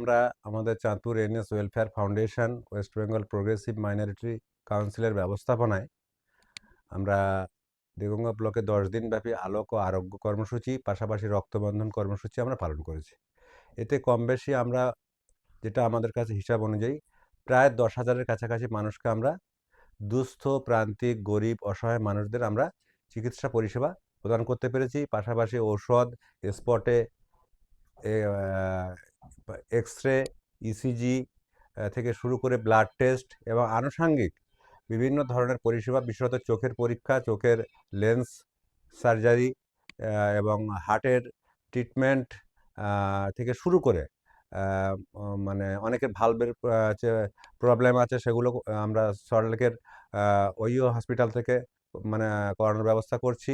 আমরা আমাদের Chandpur NS welfare foundation, West Bengal progressive minority কাউন্সিলের ব্যবস্থাপনায় আমরা দেগঙ্গা ব্লকে দশ দিনব্যাপী আলোক ও আরোগ্য কর্মসূচি, পাশাপাশি রক্তবন্ধন কর্মসূচি আমরা পালন করেছি। এতে কম বেশি আমরা যেটা আমাদের কাছে হিসাব অনুযায়ী প্রায় দশ হাজারের কাছাকাছি মানুষকে আমরা দুস্থ, প্রান্তিক, গরিব, অসহায় মানুষদের আমরা চিকিৎসা পরিষেবা প্রদান করতে পেরেছি। পাশাপাশি ঔষধ, স্পটে এক্স রে ইসিজি থেকে শুরু করে ব্লাড টেস্ট এবং আনুষাঙ্গিক বিভিন্ন ধরনের পরিষেবা, বিশেষত চোখের পরীক্ষা, চোখের লেন্স সার্জারি এবং হার্টের ট্রিটমেন্ট থেকে শুরু করে মানে অনেকের ভালভের প্রবলেম আছে সেগুলো আমরা সল্টলেকের ওইও হসপিটাল থেকে মানে করানোর ব্যবস্থা করছি।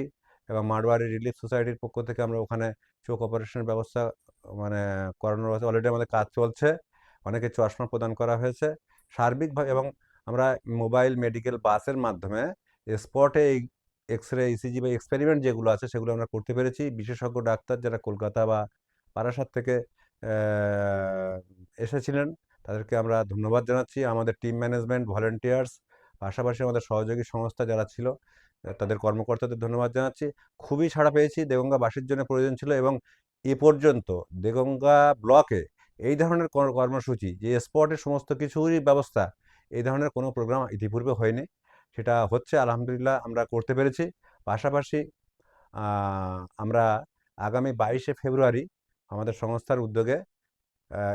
এবং মারওয়ারি রিলিফ সোসাইটির পক্ষ থেকে আমরা ওখানে চোখ অপারেশনের ব্যবস্থা মানে করানোর অলরেডি আমাদের কাজ চলছে। অনেকে চশমা প্রদান করা হয়েছে। সার্বিকভাবে এবং আমরা মোবাইল মেডিকেল বাসের মাধ্যমে স্পটে এই এক্স রে ইসিজি বা এক্সপেরিমেন্ট যেগুলো আছে সেগুলো আমরা করতে পেরেছি। বিশেষজ্ঞ, ডাক্তার যারা কলকাতা বা বারাসাত থেকে এসেছিলেন, তাদেরকে আমরা ধন্যবাদ জানাচ্ছি। আমাদের টিম ম্যানেজমেন্ট ভলেন্টিয়ার্স পাশাপাশি আমাদের সহযোগী সংস্থা যারা ছিল তাদের কর্মকর্তাদের ধন্যবাদ জানাচ্ছি। খুবই ছাড়া পেয়েছি দেগঙ্গাবাসীর জন্য প্রয়োজন ছিল এবং এ পর্যন্ত দেগঙ্গা ব্লকে এই ধরনের কর- কর্মসূচি, যে স্পটের সমস্ত কিছুরই ব্যবস্থা, এই ধরনের কোনো প্রোগ্রাম ইতিপূর্বে হয়নি। সেটা হচ্ছে, আলহামদুলিল্লাহ আমরা করতে পেরেছি। পাশাপাশি আমরা আগামী বাইশে ফেব্রুয়ারি আমাদের সংস্থার উদ্যোগে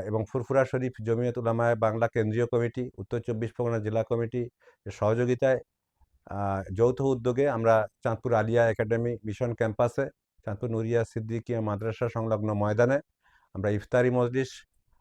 এবং ফুরফুরা শরীফ জমিয়ত উলামায় বাংলা কেন্দ্রীয় কমিটি, উত্তর চব্বিশ পরগনা জেলা কমিটি, সহযোগিতায় যৌথ উদ্যোগে আমরা চাঁদপুর আলিয়া একাডেমি মিশন ক্যাম্পাসে, চাঁদপুর নুরিয়া সিদ্দিকিয়া মাদ্রাসা সংলগ্ন ময়দানে আমরা ইফতারি মজলিস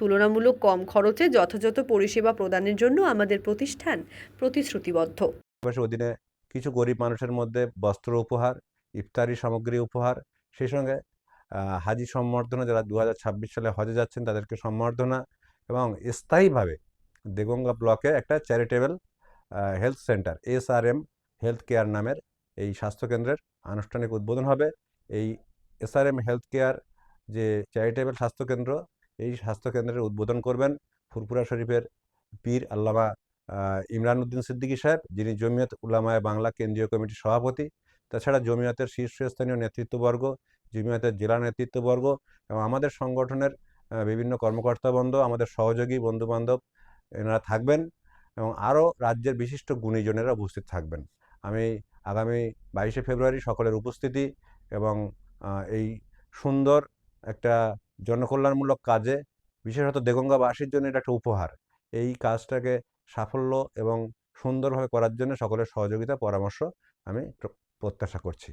তুলনামূলক কম খরচে যথাযথ পরিষেবা প্রদানের জন্য আমাদের প্রতিষ্ঠান প্রতিশ্রুতিবদ্ধ। অধীনে কিছু গরিব মানুষের মধ্যে বস্ত্র উপহার, ইফতারি সামগ্রী উপহার, সেই সঙ্গে হাজি সম্বর্ধনা যারা দু হাজার ছাব্বিশ সালে হজে যাচ্ছেন তাদেরকে সম্বর্ধনা এবং স্থায়ীভাবে দেগঙ্গা ব্লকে একটা charitable health centre S R M health care নামের এই স্বাস্থ্যকেন্দ্রের আনুষ্ঠানিক উদ্বোধন হবে। এই S R M health care যে চ্যারিটেবল স্বাস্থ্যকেন্দ্র এই স্বাস্থ্যকেন্দ্রের উদ্বোধন করবেন ফুরফুরা শরীফের পীর আল্লামা ইমরান উদ্দিন সিদ্দিকী সাহেব, যিনি জমিয়ত উলামায়ে বাংলা কেন্দ্রীয় কমিটির সভাপতি। তাছাড়া জমিয়তের শীর্ষস্থানীয় নেতৃত্ববর্গ, জমিয়তের জেলা নেতৃত্ববর্গ এবং আমাদের সংগঠনের বিভিন্ন কর্মকর্তাবৃন্দ আমাদের সহযোগী বন্ধুবান্ধব এনারা থাকবেন এবং আরও রাজ্যের বিশিষ্ট গুণীজনেরা উপস্থিত থাকবেন। আমি আগামী বাইশে ফেব্রুয়ারি সকলের উপস্থিতি এবং এই সুন্দর একটা জনকল্যাণমূলক কাজে, বিশেষত দেগঙ্গাবাসীর জন্য এটা একটা উপহার। এই কাজটাকে সাফল্য এবং সুন্দরভাবে করার জন্য সকলের সহযোগিতা, পরামর্শ আমি প্রত্যাশা করছি।